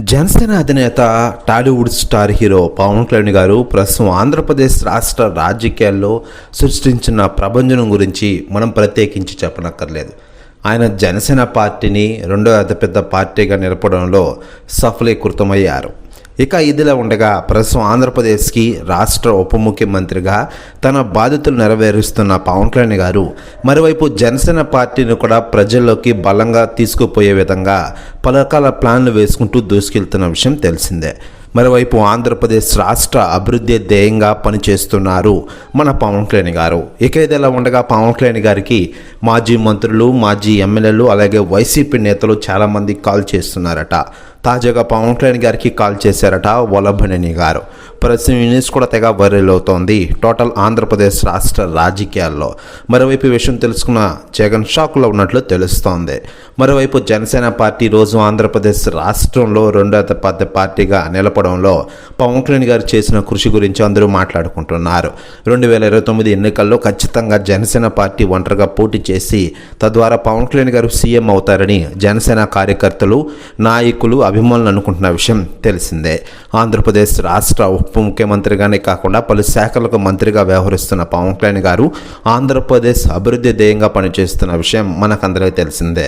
జనసేన అధినేత Tollywood star hero Pawan Kalyan garu ప్రస్తుతం ఆంధ్రప్రదేశ్ రాష్ట్ర రాజకీయాల్లో సృష్టించిన ప్రభంజనం గురించి మనం ప్రత్యేకించి చెప్పనక్కర్లేదు. ఆయన జనసేన పార్టీని రెండో అతిపెద్ద పార్టీగా నిలపడంలో సఫలీకృతమయ్యారు. ఇక ఇదిలా ఉండగా ప్రస్తుతం ఆంధ్రప్రదేశ్కి రాష్ట్ర ఉప ముఖ్యమంత్రిగా తన బాధ్యతలు నెరవేరుస్తున్న పవన్ కళ్యాణ్ గారు మరోవైపు జనసేన పార్టీని కూడా ప్రజల్లోకి బలంగా తీసుకుపోయే విధంగా పలు రకాల ప్లాన్లు వేసుకుంటూ దూసుకెళ్తున్న విషయం తెలిసిందే. మరోవైపు ఆంధ్రప్రదేశ్ రాష్ట్ర అభివృద్ధి ధ్యేయంగా పనిచేస్తున్నారు మన పవన్ కళ్యాణ్ గారు. ఇక ఇదిలా ఉండగా పవన్ కళ్యాణ్ గారికి మాజీ మంత్రులు మాజీ ఎమ్మెల్యేలు అలాగే వైసీపీ నేతలు చాలామంది కాల్ చేస్తున్నారట. తాజాగా పవన్ కళ్యాణ్ గారికి కాల్ చేశారట వల్లభనేని గారు. ప్రస్తుతం న్యూస్ కూడా తెగ వైరల్ అవుతోంది. టోటల్ ఆంధ్రప్రదేశ్ రాష్ట్ర రాజకీయాల్లో. మరోవైపు విషయం తెలుసుకున్న జగన్ షాక్లో ఉన్నట్లు తెలుస్తోంది. మరోవైపు జనసేన పార్టీ రోజు ఆంధ్రప్రదేశ్ రాష్ట్రంలో రెండో పెద్ద పార్టీగా నిలపడంలో పవన్ కళ్యాణ్ గారు చేసిన కృషి గురించి అందరూ మాట్లాడుకుంటున్నారు. రెండు వేల ఇరవై తొమ్మిది ఎన్నికల్లో ఖచ్చితంగా జనసేన పార్టీ ఒంటరిగా పోటీ చేసి తద్వారా పవన్ కళ్యాణ్ గారు సీఎం అవుతారని జనసేన కార్యకర్తలు నాయకులు అభిమానులు అనుకుంటున్న విషయం తెలిసిందే. ఆంధ్రప్రదేశ్ రాష్ట్ర ఉప ముఖ్యమంత్రిగానే కాకుండా పలు శాఖలకు మంత్రిగా వ్యవహరిస్తున్న పవన్ కళ్యాణ్ గారు ఆంధ్రప్రదేశ్ అభివృద్ధి ధ్యేయంగా పనిచేస్తున్న విషయం మనకందరికీ తెలిసిందే.